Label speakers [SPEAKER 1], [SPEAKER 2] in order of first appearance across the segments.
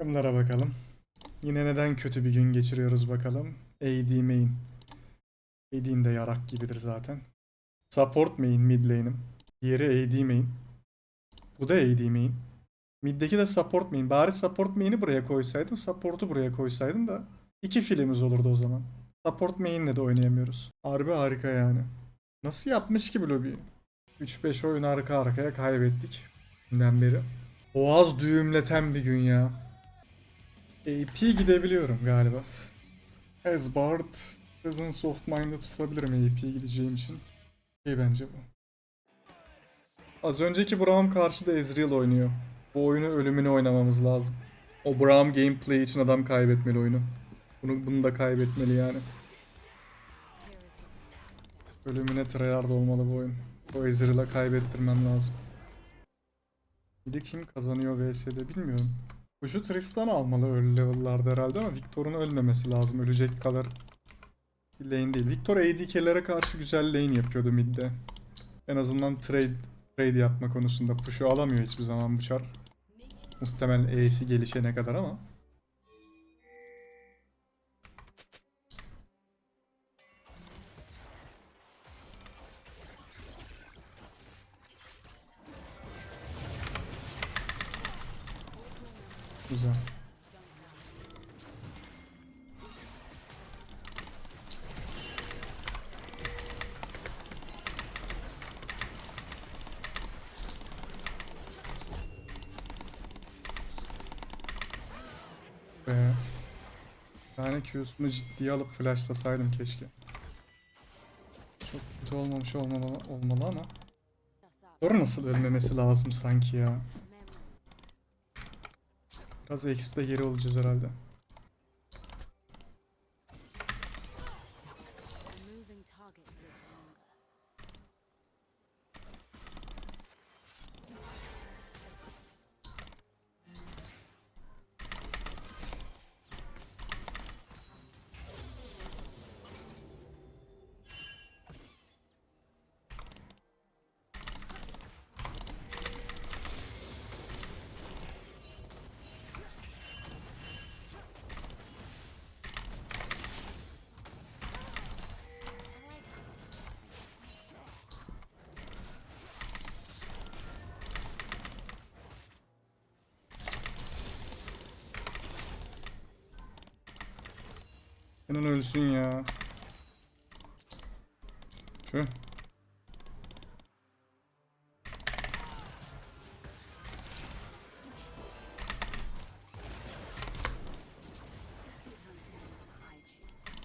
[SPEAKER 1] Takımlara bakalım. Yine neden kötü bir gün geçiriyoruz bakalım. AD main. AD'in de yarak gibidir zaten. Support main mid lane'im. Diğeri AD main. Bu da AD main. Mid'deki de support main. Bari support main'i buraya koysaydım, support'u buraya koysaydım da iki filimiz olurdu o zaman. Support main'le de oynayamıyoruz. Harbi harika yani. Nasıl yapmış ki bu lobiyi? 3-5 oyun arka arkaya kaybettik. Günden beri. Boğaz düğümleten bir gün ya. AP gidebiliyorum galiba. As Bard, Presence of Mind'ı tutabilirim AP gideceğim için. İyi bence bu. Az önceki Braum karşıda Ezreal oynuyor. Bu oyunu ölümüne oynamamız lazım. O Braum gameplay için adam kaybetmeli oyunu. Bunu, bunu da kaybetmeli yani. Ölümüne tryhard olmalı bu oyun. O Ezreal'a kaybettirmem lazım. Bir de kim kazanıyor VS'de bilmiyorum. Kuşu Tristan almalı öyle level'larda herhalde ama Victor'un ölmemesi lazım. Ölecek kadar bir lane değil. Victor ADK'lere karşı güzel lane yapıyordu midde. En azından trade trade yapma konusunda. Push'u alamıyor hiçbir zaman bu çar. Muhtemelen E'si gelişene kadar ama. Be. Bir tane Q'sunu ciddiye alıp flashlasaydım keşke. Çok kötü olmamış olmalı, olmalı ama. Sonra nasıl ölmemesi lazım sanki ya. Biraz XP'de geri olacağız herhalde. Senin ölsün ya. Şu.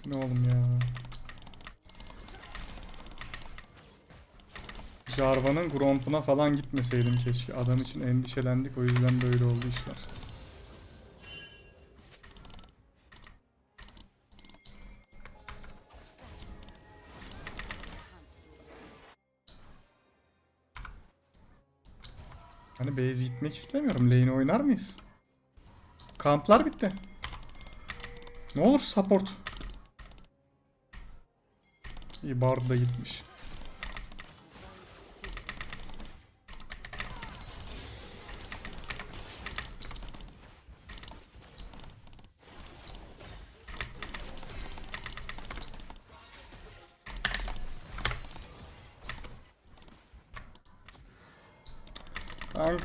[SPEAKER 1] Ne oğlum ya. Jarvan'ın Gromp'una falan gitmeseydim keşke. Adam için endişelendik o yüzden böyle oldu işler. Gitmek istemiyorum. Lane oynar mıyız? Kamplar bitti. Ne olur support. İyi Bard da gitmiş.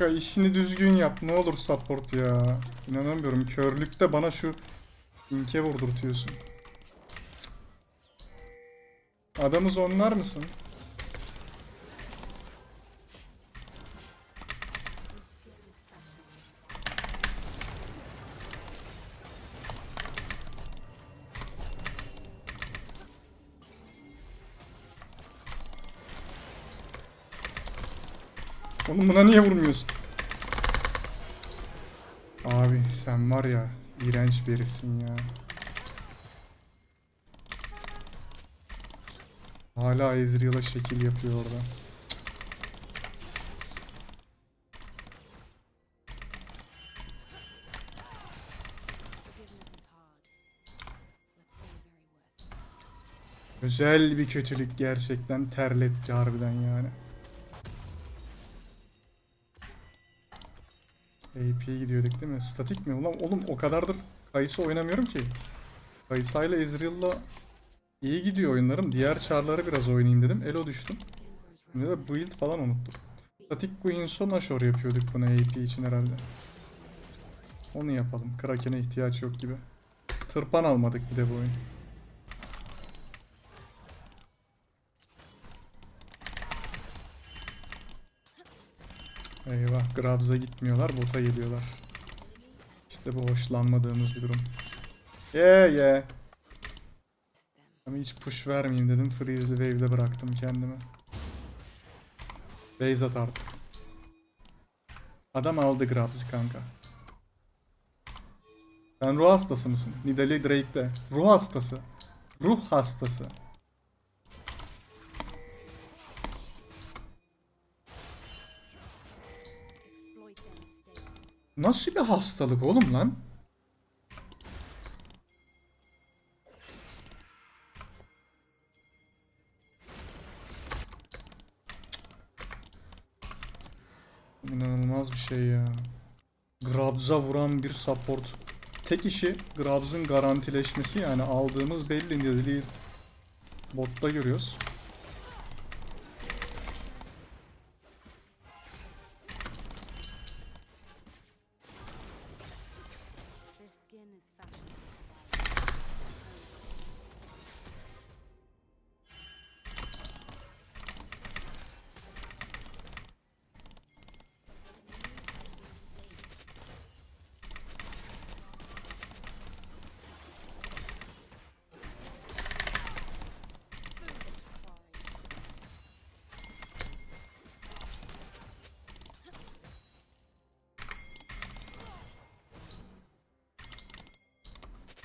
[SPEAKER 1] Kanka işini düzgün yap. Ne olur support ya. İnanamıyorum. Körlükte bana şu inke vurdurtuyorsun. Adamı zonlar mısın? Oğlum buna niye vurmuyorsun? Abi sen var ya iğrenç birisin ya. Hala Ezreal'a şekil yapıyor orada. Özel bir kötülük gerçekten terletti harbiden yani. AP'ye gidiyorduk değil mi? Statik mi? Ulan oğlum o kadardır Kayısı oynamıyorum ki. Kayısayla Ezreal'la iyi gidiyor oyunlarım. Diğer çarları biraz oynayayım dedim. Elo düştüm. Şimdi de build falan unuttum. Statik Guinsoo Nashor yapıyorduk buna AP için herhalde. Onu yapalım. Kraken'e ihtiyaç yok gibi. Tırpan almadık bir de bu oyun. Eyvah Grabs'a gitmiyorlar bota geliyorlar. İşte bu hoşlanmadığımız bir durum. Ye yeah, ye. Yeah. Ama hiç push vermeyeyim dedim. Freeze'li wave'de bıraktım kendimi. Base at artık. Adam aldı Grabs'ı kanka. Sen ruh hastası mısın? Nidalee Drake'de. Ruh hastası. Ruh hastası. Nasıl bir hastalık oğlum lan? İnanılmaz bir şey ya. Grabs'a vuran bir support. Tek işi Grabs'ın garantileşmesi yani aldığımız belli Nidalee botta görüyoruz.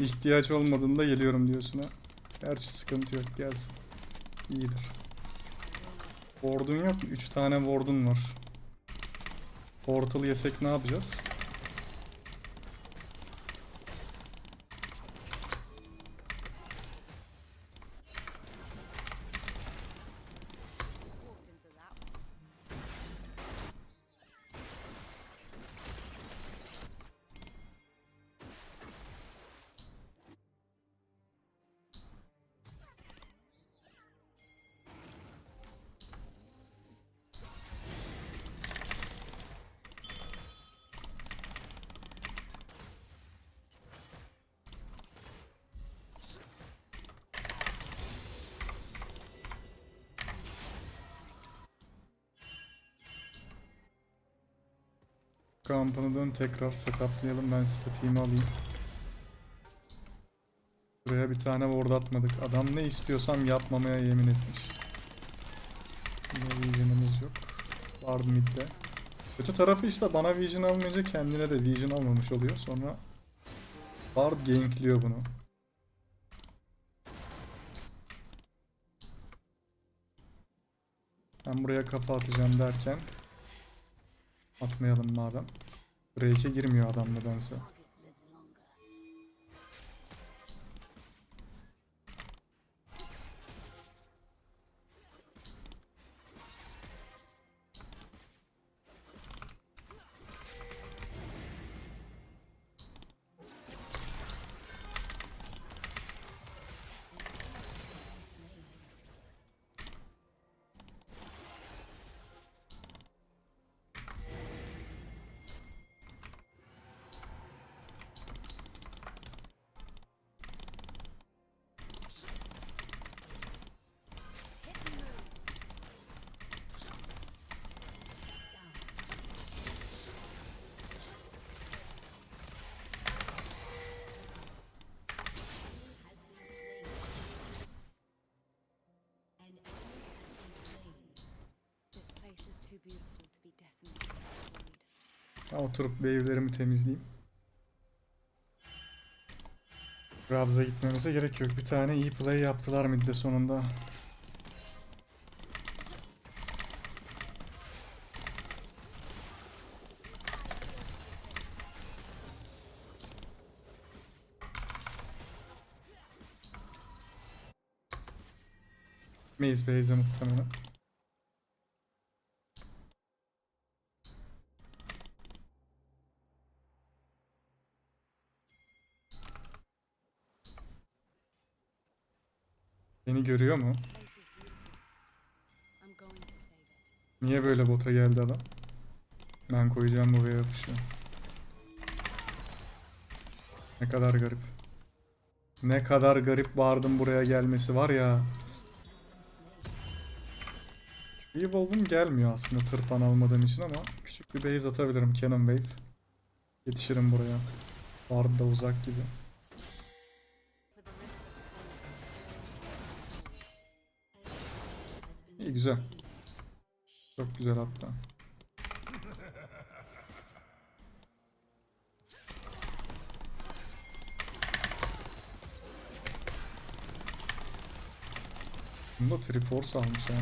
[SPEAKER 1] İhtiyaç olmadığında geliyorum diyorsun ha. Gerçi sıkıntı yok gelsin. İyidir. Ward'un yok mu? 3 tane ward'un var. Portal yesek ne yapacağız? Kampını dön tekrar setuplayalım ben statiğimi alayım. Buraya bir tane ward atmadık. Adam ne istiyorsam yapmamaya yemin etmiş. Yine vision'ımız yok. Ward midde. Kötü tarafı işte bana vision almayınca kendine de vision almamış oluyor. Sonra Ward gankliyor bunu. Ben buraya kafa atacağım derken atmayalım madem. Drake'e girmiyor adam nedense. Ben oturup wave'lerimi temizleyeyim. Rabza gitmemize gerek yok. Bir tane iyi play yaptılar midde sonunda. Maze base'e muhtemelen.
[SPEAKER 2] Save it.
[SPEAKER 1] Niye böyle bota geldi adam? Ben koyacağım buraya yapışı. Ne kadar garip. Ne kadar garip bağırdım buraya gelmesi var ya. Evolve'um gelmiyor aslında tırpan almadığım için ama küçük bir base atabilirim Cannon Wave. Yetişirim buraya. Bard da uzak gibi. İyi güzel. Çok güzel hatta. Bunda Triforce almış ha.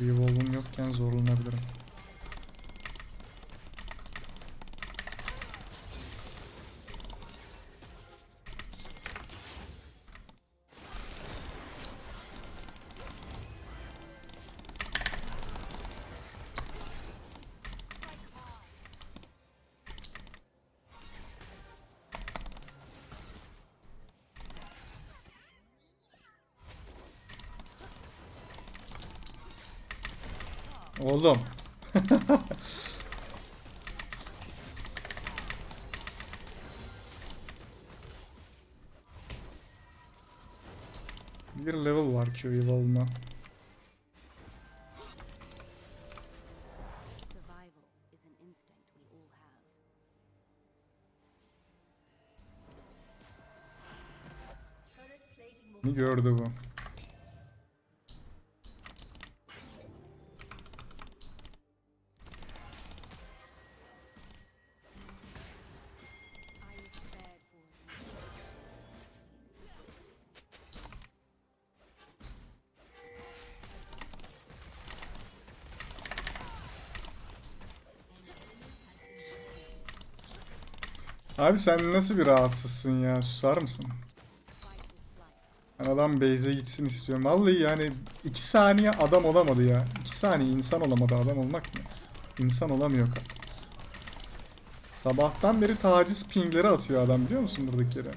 [SPEAKER 1] Evolve'um yokken zorlanabilirim. Bir level var Q Evolve'na. Abi sen nasıl bir rahatsızsın ya? Susar mısın? Ben adam base'e gitsin istiyorum. Vallahi yani 2 saniye adam olamadı ya. 2 saniye insan olamadı adam olmak mı? İnsan olamıyor. Sabahtan beri taciz pingleri atıyor adam biliyor musun buradakileri?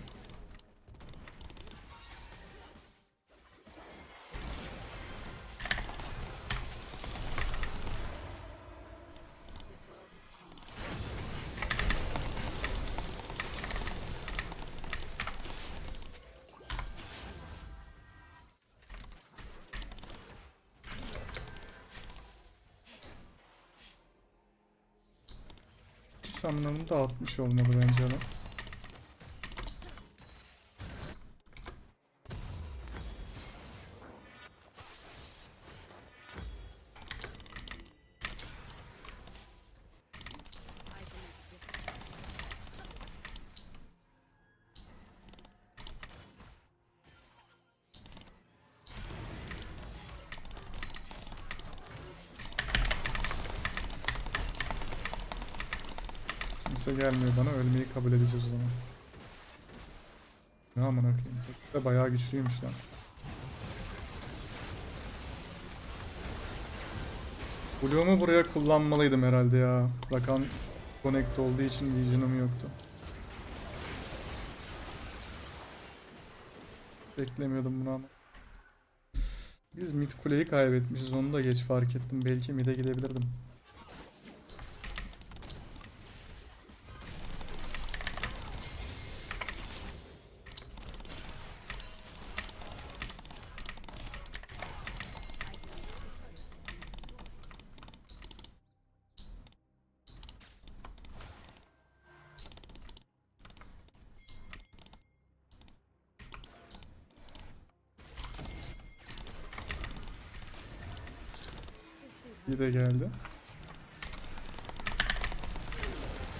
[SPEAKER 1] Anlamında atmış olmalı bence adam. Kimse gelmiyor bana ölmeyi kabul edeceğiz o zaman. Ne aman akıyım. de bayağı güçlüymüş lan. Blue'umu buraya kullanmalıydım herhalde ya. Rakan connect olduğu için vision'ım yoktu. Beklemiyordum bunu ama. Biz mid kuleyi kaybetmişiz onu da geç fark ettim. Belki mid'e gidebilirdim. Bir de geldi.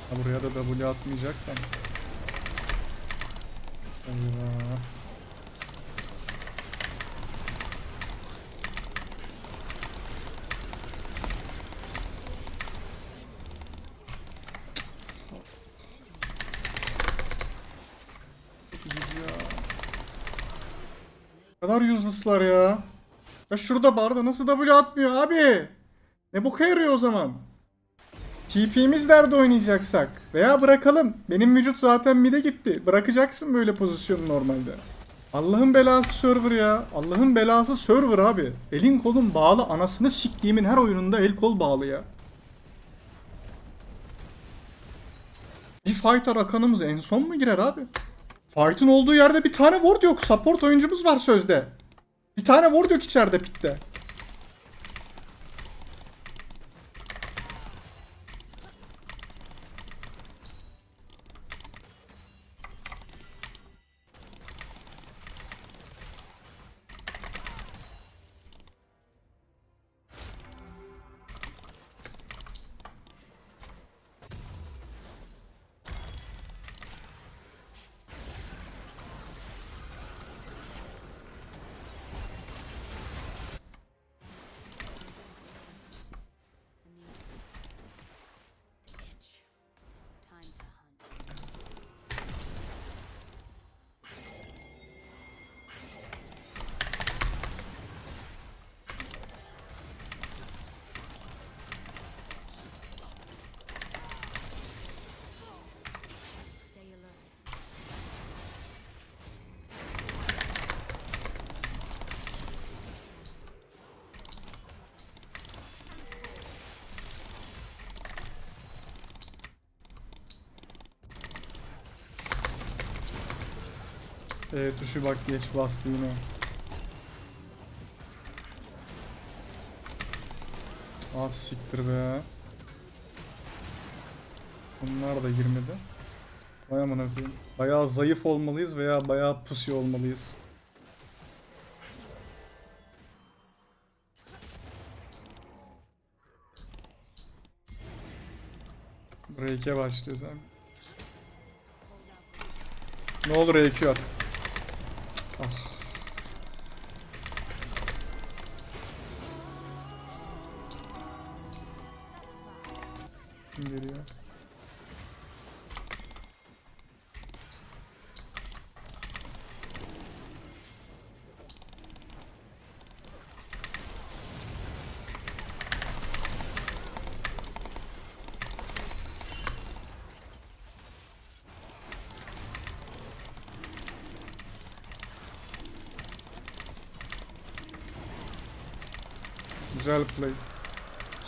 [SPEAKER 1] Ha buraya da W atmayacaksan. Eyvah. Kadar useless'lar ya. Ya şurada barda nasıl W atmıyor abi? Ne boka yarıyor o zaman? TP'miz nerede oynayacaksak? Veya bırakalım. Benim vücut zaten mid'e gitti. Bırakacaksın böyle pozisyonu normalde. Allah'ın belası server ya. Allah'ın belası server abi. Elin kolun bağlı. Anasını siktiğimin her oyununda el kol bağlı ya. Bir fighter akanımız en son mu girer abi? Fight'ın olduğu yerde bir tane ward yok. Support oyuncumuz var sözde. Bir tane ward yok içeride pitte. E tuşu bak geç bastı yine. Az siktir be. Bunlar da girmedi. Vay amına koyayım. Bayağı zayıf olmalıyız veya bayağı pusi olmalıyız. Break'e başlıyor zaten. Ne olur EQ at. Oh.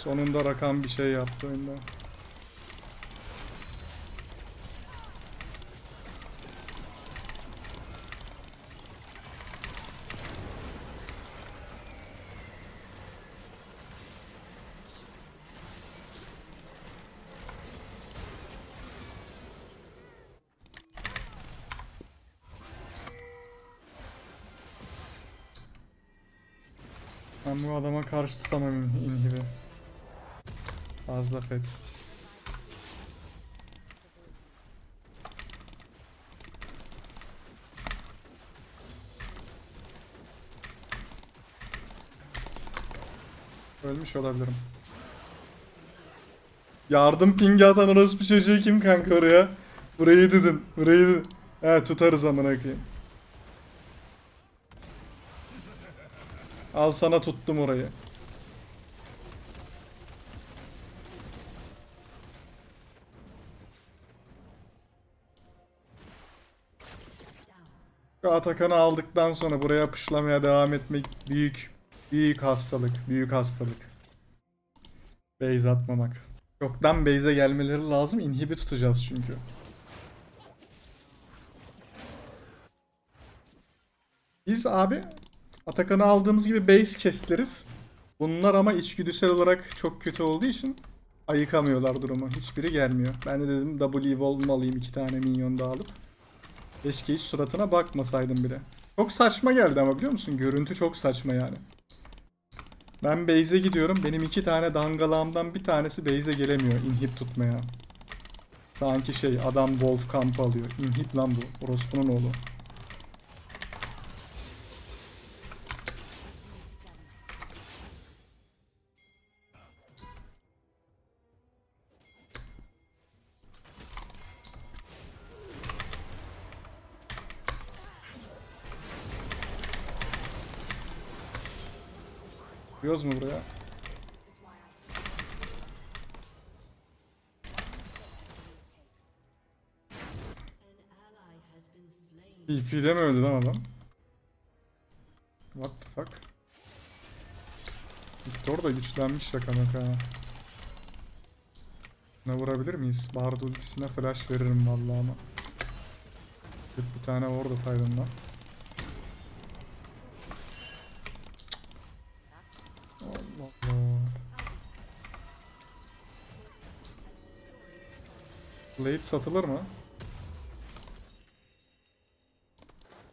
[SPEAKER 1] Sonunda rakam bir şey yaptı oyunda. Ben bu adama karşı tutamam. Fazla fet. Ölmüş olabilirim. Yardım pingi atan orospu çocuğu kim kanka oraya? Burayı dedin. Burayı dedin. He tutarız amına koyayım. Al sana tuttum orayı. Atakan'ı aldıktan sonra buraya pışlamaya devam etmek büyük büyük hastalık, büyük hastalık. Base atmamak. Çoktan base'e gelmeleri lazım. Inhibi tutacağız çünkü. Biz abi Atakan'ı aldığımız gibi base kestleriz. Bunlar ama içgüdüsel olarak çok kötü olduğu için ayıkamıyorlar durumu. Hiçbiri gelmiyor. Ben de dedim double evolve alayım iki tane minyon da alıp. Keşke hiç suratına bakmasaydım bile. Çok saçma geldi ama biliyor musun? Görüntü çok saçma yani. Ben base'e gidiyorum. Benim iki tane dangalağımdan bir tanesi base'e gelemiyor inhib tutmaya. Sanki şey adam wolf kampı alıyor. Inhib lan bu. Orospu'nun oğlu. Gidiyoruz mu buraya? TP'de mi öldü lan adam? What the fuck? Victor da güçlenmiş şaka maka. Ne vurabilir miyiz? Bard ultisine flash veririm vallahi ama. Bir tane orada Titan'dan. Blade satılır mı?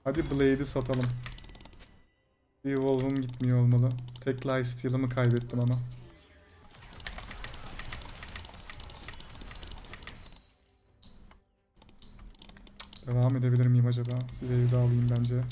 [SPEAKER 1] Hadi Blade'i satalım. Evolve'um gitmiyor olmalı. Tek lifesteal'ımı kaybettim ama. Devam edebilir miyim acaba? Bir daha alayım bence.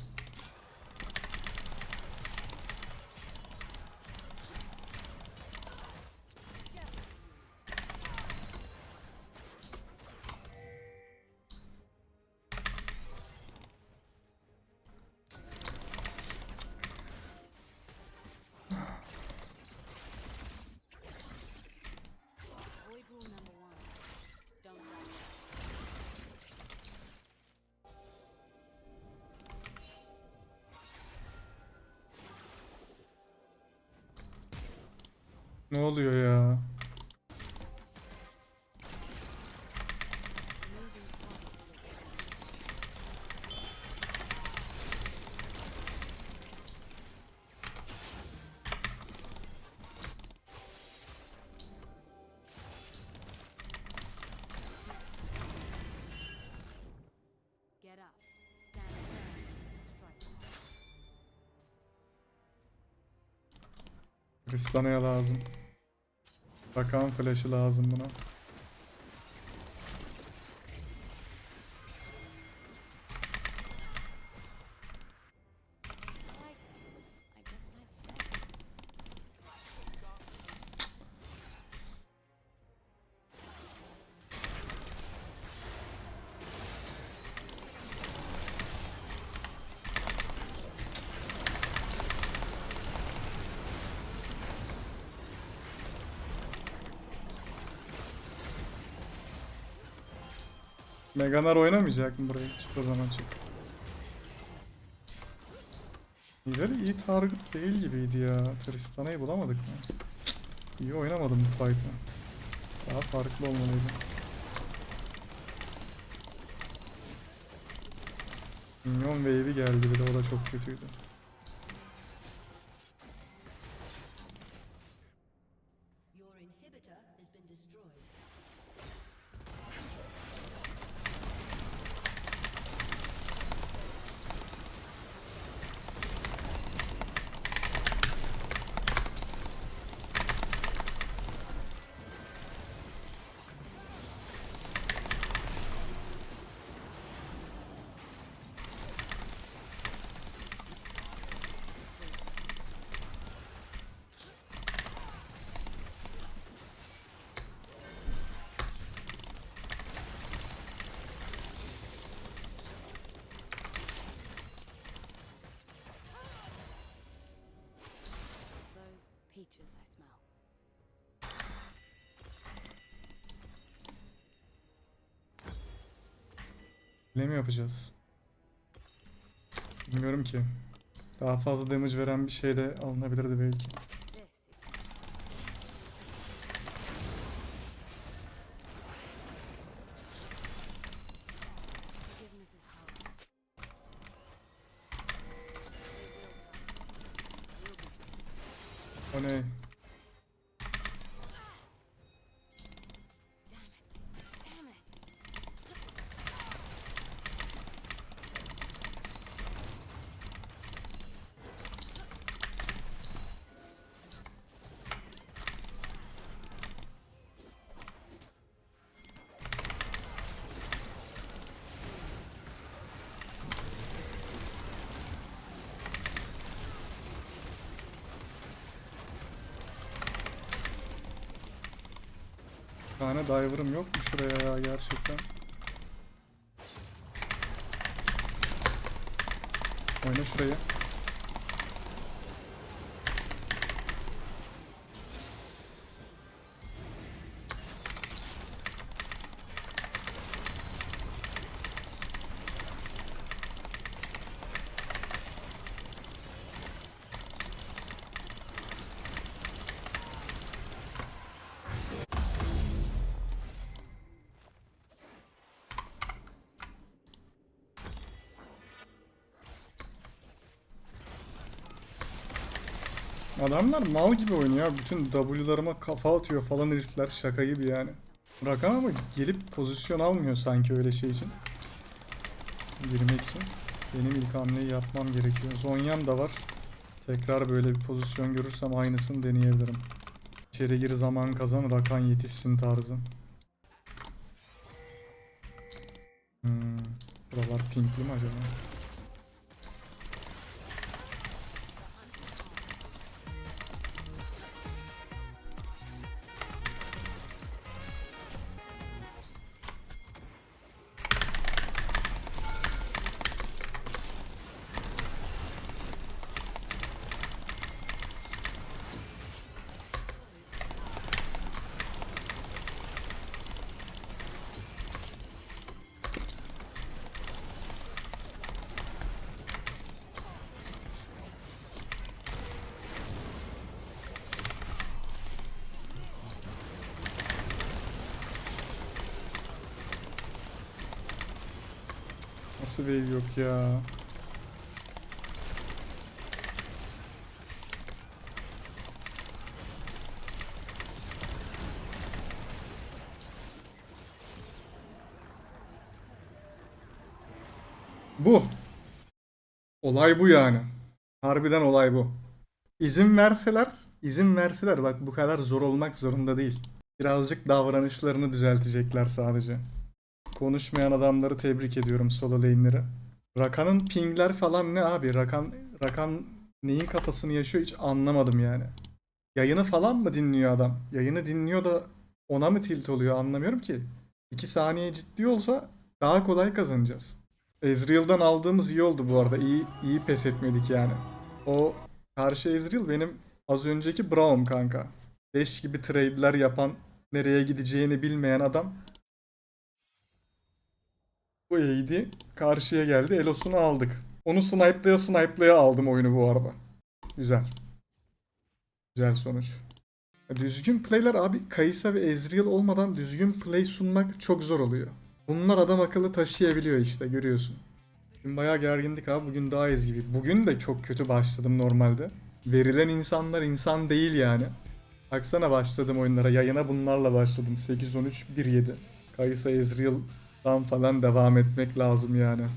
[SPEAKER 1] Ne oluyor ya? Tristana'ya lazım. Bakan flash'ı lazım buna. Meganar oynamayacak mı burayı? Çık o zaman çık. Hilal iyi target değil gibiydi ya. Tristana'yı bulamadık mı? İyi oynamadım bu fight'ı. Daha farklı olmalıydı. Minyon wave'i geldi bir de o da çok kötüydü. Ne mi yapacağız? Bilmiyorum ki. Daha fazla damage veren bir şey de alınabilirdi belki. Diver'ım yok mu şuraya ya gerçekten? Oyna şurayı. Adamlar mal gibi oynuyor. Bütün W'larıma kafa atıyor falan herifler şaka gibi yani. Rakan ama gelip pozisyon almıyor sanki öyle şey için. Girmek için. Benim ilk hamleyi yapmam gerekiyor. Zonyam da var. Tekrar böyle bir pozisyon görürsem aynısını deneyebilirim. İçeri gir zaman kazan Rakan yetişsin tarzı. Hmm. Buralar pinkli mi acaba? Nasıl wave yok ya? Bu. Olay bu yani. Harbiden olay bu. İzin verseler, izin verseler bak bu kadar zor olmak zorunda değil. Birazcık davranışlarını düzeltecekler sadece. Konuşmayan adamları tebrik ediyorum solo lane'leri. Rakan'ın pingler falan ne abi? Rakan Rakan neyin kafasını yaşıyor hiç anlamadım yani. Yayını falan mı dinliyor adam? Yayını dinliyor da ona mı tilt oluyor anlamıyorum ki. 2 saniye ciddi olsa daha kolay kazanacağız. Ezreal'dan aldığımız iyi oldu bu arada. İyi iyi pes etmedik yani. O karşı Ezreal benim az önceki Braum kanka. 5 gibi trade'ler yapan, nereye gideceğini bilmeyen adam bu eğdi. Karşıya geldi. Elos'unu aldık. Onu snipe'laya snipe'laya aldım oyunu bu arada. Güzel. Güzel sonuç. Düzgün playler abi Kayısa ve Ezreal olmadan düzgün play sunmak çok zor oluyor. Bunlar adam akıllı taşıyabiliyor işte görüyorsun. Bugün bayağı gergindik abi. Bugün daha ez gibi. Bugün de çok kötü başladım normalde. Verilen insanlar insan değil yani. Baksana başladım oyunlara. Yayına bunlarla başladım. 8-13-1-7. Kayısa Ezreal'dan falan devam etmek lazım yani.